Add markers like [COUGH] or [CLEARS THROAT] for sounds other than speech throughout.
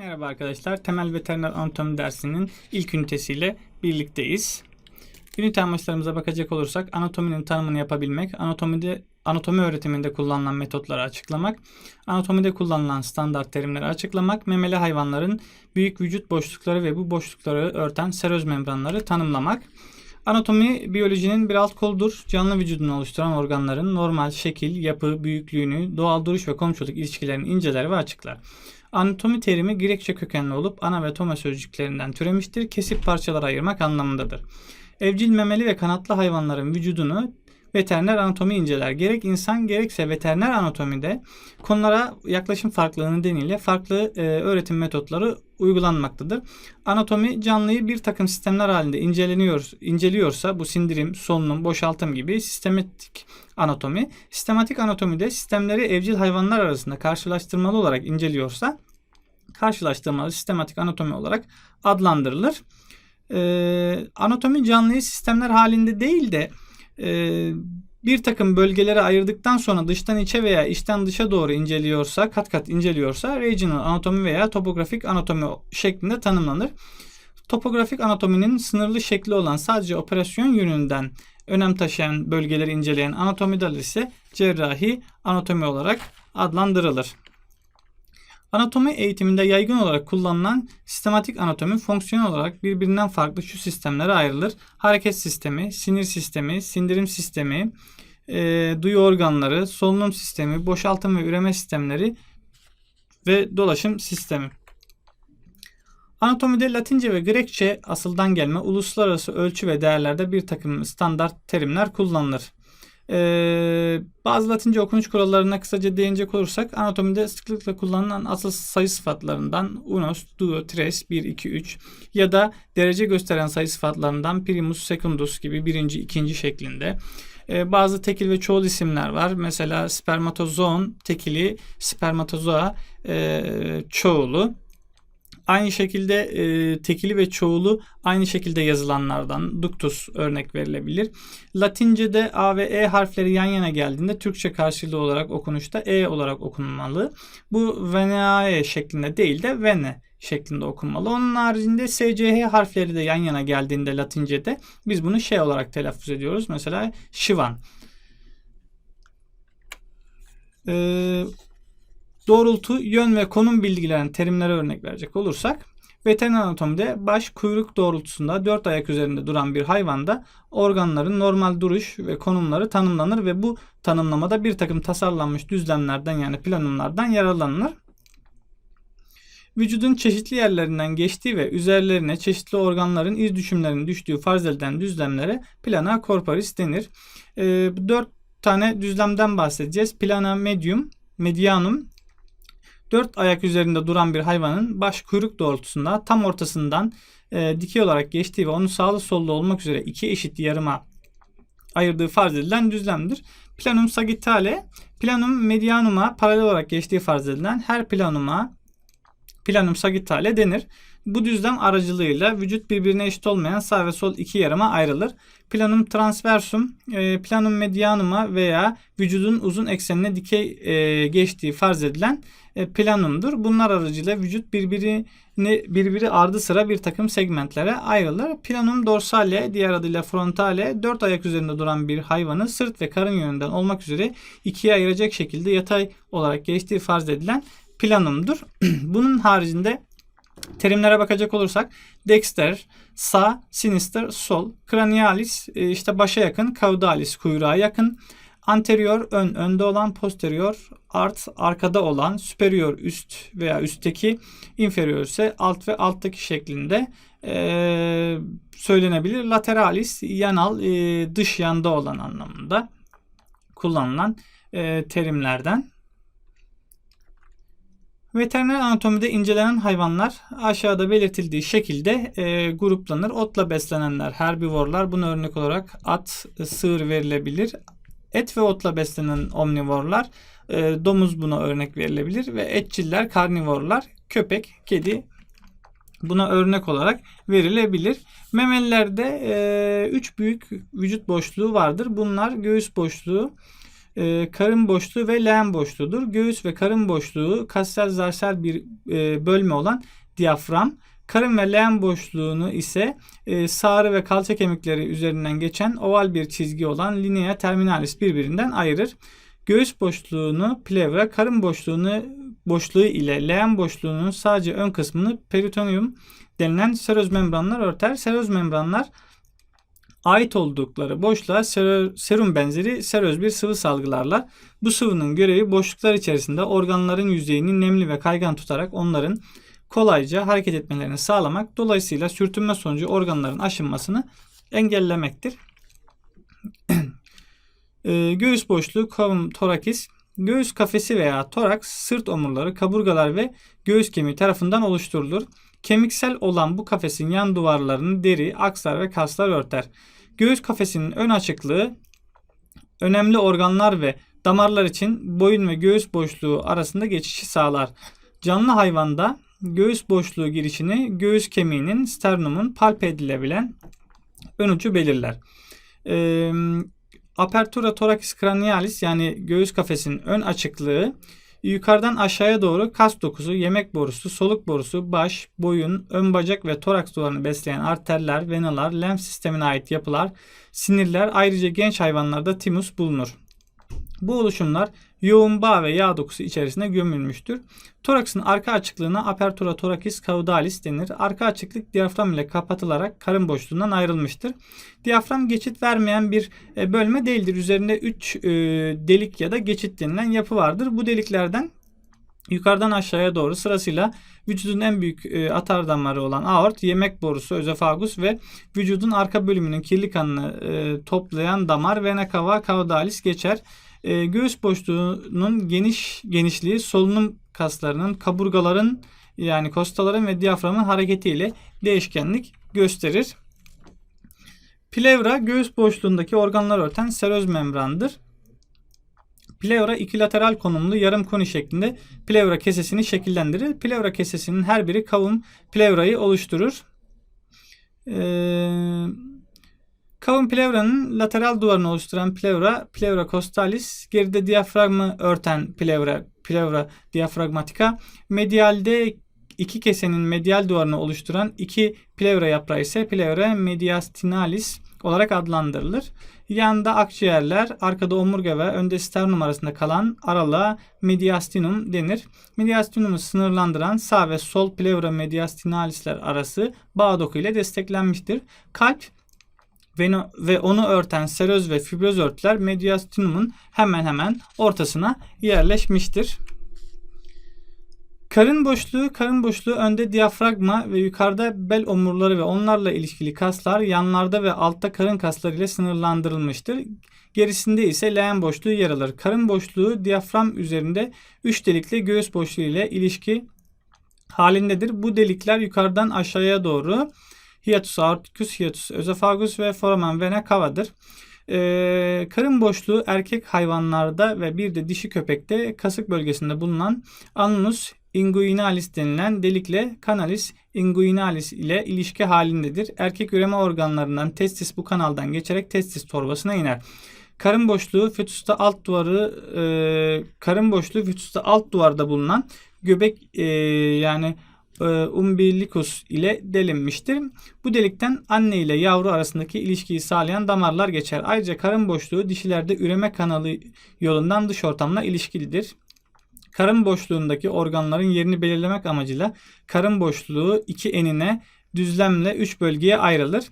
Merhaba arkadaşlar. Temel veteriner anatomi dersinin ilk ünitesiyle birlikteyiz. Ünite amaçlarımıza bakacak olursak anatominin tanımını yapabilmek, anatomide anatomi öğretiminde kullanılan metotları açıklamak, anatomide kullanılan standart terimleri açıklamak, memeli hayvanların büyük vücut boşlukları ve bu boşlukları örten seröz membranları tanımlamak. Anatomi biyolojinin bir alt koludur. Canlı vücudunu oluşturan organların normal şekil, yapı, büyüklüğünü, doğal duruş ve komşuluk ilişkilerini inceler ve açıklar. Anatomi terimi Grekçe kökenli olup ana ve toma sözcüklerinden türemiştir. Kesip parçalara ayırmak anlamındadır. Evcil memeli ve kanatlı hayvanların vücudunu veteriner anatomi inceler. Gerek insan gerekse veteriner anatomide konulara yaklaşım farklılığı nedeniyle farklı e, öğretim metotları uygulanmaktadır. Anatomi canlıyı bir takım sistemler halinde inceleniyor, inceliyorsa bu sindirim, solunum, boşaltım gibi sistematik anatomi. Sistematik anatomide sistemleri evcil hayvanlar arasında karşılaştırmalı olarak inceliyorsa karşılaştırmalı sistematik anatomi olarak adlandırılır. Ee, anatomi canlıyı sistemler halinde değil de e, bir takım bölgelere ayırdıktan sonra dıştan içe veya içten dışa doğru inceliyorsa, kat kat inceliyorsa regional anatomi veya topografik anatomi şeklinde tanımlanır. Topografik anatominin sınırlı şekli olan sadece operasyon yönünden önem taşıyan bölgeleri inceleyen anatomi dalı ise cerrahi anatomi olarak adlandırılır. Anatomi eğitiminde yaygın olarak kullanılan sistematik anatomi fonksiyon olarak birbirinden farklı şu sistemlere ayrılır. Hareket sistemi, sinir sistemi, sindirim sistemi, e, duyu organları, solunum sistemi, boşaltım ve üreme sistemleri ve dolaşım sistemi. Anatomide Latince ve Grekçe asıldan gelme uluslararası ölçü ve değerlerde bir takım standart terimler kullanılır. Ee, bazı Latince okunuş kurallarına kısaca değinecek olursak anatomide sıklıkla kullanılan asıl sayı sıfatlarından unos, duo, tres, 1, 2, 3 ya da derece gösteren sayı sıfatlarından primus, secundus gibi birinci, ikinci şeklinde. Ee, bazı tekil ve çoğul isimler var. Mesela spermatozoon tekili, spermatozoa e, çoğulu. Aynı şekilde e, tekili ve çoğulu aynı şekilde yazılanlardan ductus örnek verilebilir. Latince'de A ve E harfleri yan yana geldiğinde Türkçe karşılığı olarak okunuşta E olarak okunmalı. Bu venae şeklinde değil de vene şeklinde okunmalı. Onun haricinde SCH harfleri de yan yana geldiğinde Latince'de biz bunu şey olarak telaffuz ediyoruz. Mesela şivan. Ee, doğrultu, yön ve konum bilgilerin terimlere örnek verecek olursak veteriner anatomide baş kuyruk doğrultusunda dört ayak üzerinde duran bir hayvanda organların normal duruş ve konumları tanımlanır ve bu tanımlamada bir takım tasarlanmış düzlemlerden yani planumlardan yararlanılır. Vücudun çeşitli yerlerinden geçtiği ve üzerlerine çeşitli organların iz düşümlerinin düştüğü farz edilen düzlemlere plana corporis denir. E, dört tane düzlemden bahsedeceğiz. Plana medium, medianum, Dört ayak üzerinde duran bir hayvanın baş kuyruk doğrultusunda tam ortasından e, dikey olarak geçtiği ve onu sağlı sollu olmak üzere iki eşit yarıma ayırdığı farz edilen düzlemdir. Planum sagittale, planum medianuma paralel olarak geçtiği farz edilen her planuma planum sagittale denir. Bu düzlem aracılığıyla vücut birbirine eşit olmayan sağ ve sol iki yarıma ayrılır. Planum transversum, e, planum medianuma veya vücudun uzun eksenine dikey e, geçtiği farz edilen planumdur. Bunlar aracılığıyla vücut birbirini birbiri ardı sıra bir takım segmentlere ayrılır. Planum dorsale diğer adıyla frontale dört ayak üzerinde duran bir hayvanı sırt ve karın yönünden olmak üzere ikiye ayıracak şekilde yatay olarak geçtiği farz edilen planumdur. [CLEARS THROAT] Bunun haricinde terimlere bakacak olursak dexter sağ, sinister sol, cranialis e, işte başa yakın, caudalis kuyruğa yakın, Anterior ön önde olan, posterior art arkada olan, superior üst veya üstteki, inferior ise alt ve alttaki şeklinde e, söylenebilir. Lateralis yanal e, dış yanda olan anlamında kullanılan e, terimlerden. Veteriner anatomide incelenen hayvanlar aşağıda belirtildiği şekilde e, gruplanır. Otla beslenenler, herbivorlar buna örnek olarak at, sığır verilebilir. Et ve otla beslenen omnivorlar, e, domuz buna örnek verilebilir ve etçiller, karnivorlar, köpek, kedi buna örnek olarak verilebilir. Memelilerde 3 e, büyük vücut boşluğu vardır. Bunlar göğüs boşluğu, e, karın boşluğu ve leğen boşluğudur. Göğüs ve karın boşluğu kassel zarsel bir e, bölme olan diyafram. Karın ve leğen boşluğunu ise e, sağrı ve kalça kemikleri üzerinden geçen oval bir çizgi olan linea terminalis birbirinden ayırır. Göğüs boşluğunu plevra, karın boşluğunu boşluğu ile leğen boşluğunun sadece ön kısmını peritoneum denilen seroz membranlar örter. Seroz membranlar ait oldukları boşluğa serum benzeri seröz bir sıvı salgılarlar. Bu sıvının görevi boşluklar içerisinde organların yüzeyini nemli ve kaygan tutarak onların kolayca hareket etmelerini sağlamak, dolayısıyla sürtünme sonucu organların aşınmasını engellemektir. [CLEARS THROAT] Ee, göğüs boşluğu, kavum, torakis, göğüs kafesi veya toraks, sırt omurları, kaburgalar ve göğüs kemiği tarafından oluşturulur. Kemiksel olan bu kafesin yan duvarlarını deri, aksar ve kaslar örter. Göğüs kafesinin ön açıklığı önemli organlar ve damarlar için boyun ve göğüs boşluğu arasında geçişi sağlar. Canlı hayvanda göğüs boşluğu girişini göğüs kemiğinin sternumun palp edilebilen ön ucu belirler. Ee, apertura thoracis cranialis yani göğüs kafesinin ön açıklığı yukarıdan aşağıya doğru kas dokusu, yemek borusu, soluk borusu, baş, boyun, ön bacak ve toraks duvarını besleyen arterler, venalar, lenf sistemine ait yapılar, sinirler ayrıca genç hayvanlarda timus bulunur. Bu oluşumlar yoğun bağ ve yağ dokusu içerisine gömülmüştür. Toraksın arka açıklığına apertura thoracis caudalis denir. Arka açıklık diyafram ile kapatılarak karın boşluğundan ayrılmıştır. Diyafram geçit vermeyen bir e, bölme değildir. Üzerinde 3 e, delik ya da geçit denilen yapı vardır. Bu deliklerden yukarıdan aşağıya doğru sırasıyla vücudun en büyük e, atar damarı olan aort, yemek borusu, özofagus ve vücudun arka bölümünün kirli kanını e, toplayan damar vena cava caudalis geçer. E, göğüs boşluğunun geniş genişliği solunum kaslarının, kaburgaların yani kostaların ve diyaframın hareketiyle değişkenlik gösterir. Plevra göğüs boşluğundaki organlar örten seröz membrandır. Plevra ikilateral konumlu yarım koni şeklinde plevra kesesini şekillendirir. Plevra kesesinin her biri kavum plevrayı oluşturur. Ee, kavum plevranın lateral duvarını oluşturan plevra, plevra costalis, geride diyafragmı örten plevra, plevra diafragmatica, medialde iki kesenin medial duvarını oluşturan iki plevra yaprağı ise plevra mediastinalis olarak adlandırılır. Yanında akciğerler, arkada omurga ve önde sternum arasında kalan aralığa mediastinum denir. Mediastinumu sınırlandıran sağ ve sol plevra mediastinalisler arası bağ doku ile desteklenmiştir. Kalp ve onu örten seröz ve fibroz örtüler mediastinumun hemen hemen ortasına yerleşmiştir. Karın boşluğu, karın boşluğu önde diyafragma ve yukarıda bel omurları ve onlarla ilişkili kaslar, yanlarda ve altta karın kasları ile sınırlandırılmıştır. Gerisinde ise leğen boşluğu yer alır. Karın boşluğu diyafram üzerinde 3 delikli göğüs boşluğu ile ilişki halindedir. Bu delikler yukarıdan aşağıya doğru hiatus aorticus, hiatus özofagus ve foramen vena cava'dır. Ee, karın boşluğu erkek hayvanlarda ve bir de dişi köpekte kasık bölgesinde bulunan anus inguinalis denilen delikle canalis inguinalis ile ilişki halindedir. Erkek üreme organlarından testis bu kanaldan geçerek testis torbasına iner. Karın boşluğu fetüste alt duvarı e, karın boşluğu fetüste alt duvarda bulunan göbek e, yani e, umbilicus ile delinmiştir. Bu delikten anne ile yavru arasındaki ilişkiyi sağlayan damarlar geçer. Ayrıca karın boşluğu dişilerde üreme kanalı yolundan dış ortamla ilişkilidir. Karın boşluğundaki organların yerini belirlemek amacıyla karın boşluğu iki enine düzlemle üç bölgeye ayrılır.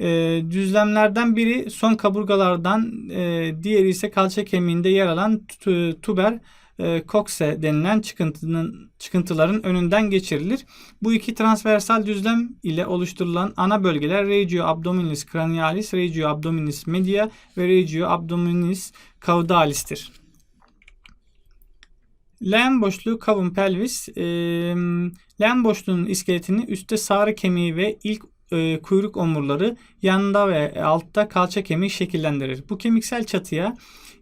E, düzlemlerden biri son kaburgalardan, e, diğeri ise kalça kemiğinde yer alan tuber e, kokse denilen çıkıntının çıkıntıların önünden geçirilir. Bu iki transversal düzlem ile oluşturulan ana bölgeler regio abdominis cranialis, regio abdominis media ve regio abdominis caudalis'tir. Leğen boşluğu kavun pelvis. E, leğen boşluğunun iskeletini üstte sağrı kemiği ve ilk e, kuyruk omurları yanında ve altta kalça kemiği şekillendirir. Bu kemiksel çatıya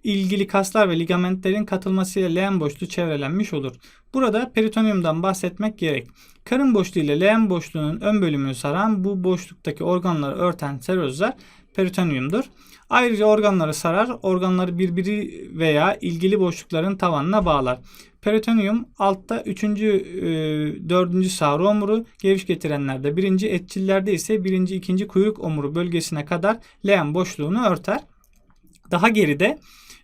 ilgili kaslar ve ligamentlerin katılmasıyla leğen boşluğu çevrelenmiş olur. Burada peritoneumdan bahsetmek gerek. Karın boşluğu ile leğen boşluğunun ön bölümünü saran bu boşluktaki organları örten serozlar peritoneumdur. Ayrıca organları sarar, organları birbiri veya ilgili boşlukların tavanına bağlar. Peritoneum altta 3. 4. sağrı omuru, geviş getirenlerde 1. etçillerde ise 1. 2. kuyruk omuru bölgesine kadar leğen boşluğunu örter. Daha geride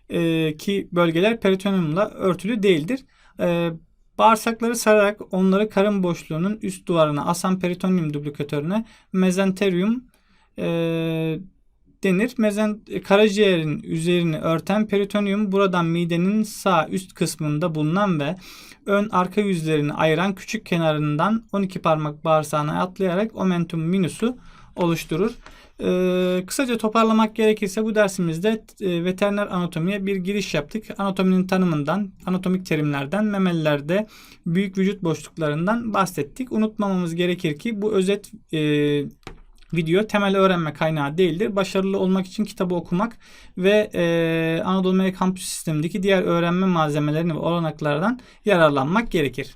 e, ki bölgeler peritoneumla örtülü değildir. E, bağırsakları sararak onları karın boşluğunun üst duvarına asan peritoneum duplikatörüne mezenterium e, denir. Mezen, karaciğerin üzerini örten peritoneum buradan midenin sağ üst kısmında bulunan ve ön arka yüzlerini ayıran küçük kenarından 12 parmak bağırsağına atlayarak omentum minus'u oluşturur. Ee, kısaca toparlamak gerekirse bu dersimizde e, veteriner anatomiye bir giriş yaptık. Anatominin tanımından, anatomik terimlerden, memelilerde büyük vücut boşluklarından bahsettik. Unutmamamız gerekir ki bu özet e, video temel öğrenme kaynağı değildir. Başarılı olmak için kitabı okumak ve e, Anadolu Merak Kampüs sistemindeki diğer öğrenme malzemelerini ve olanaklardan yararlanmak gerekir.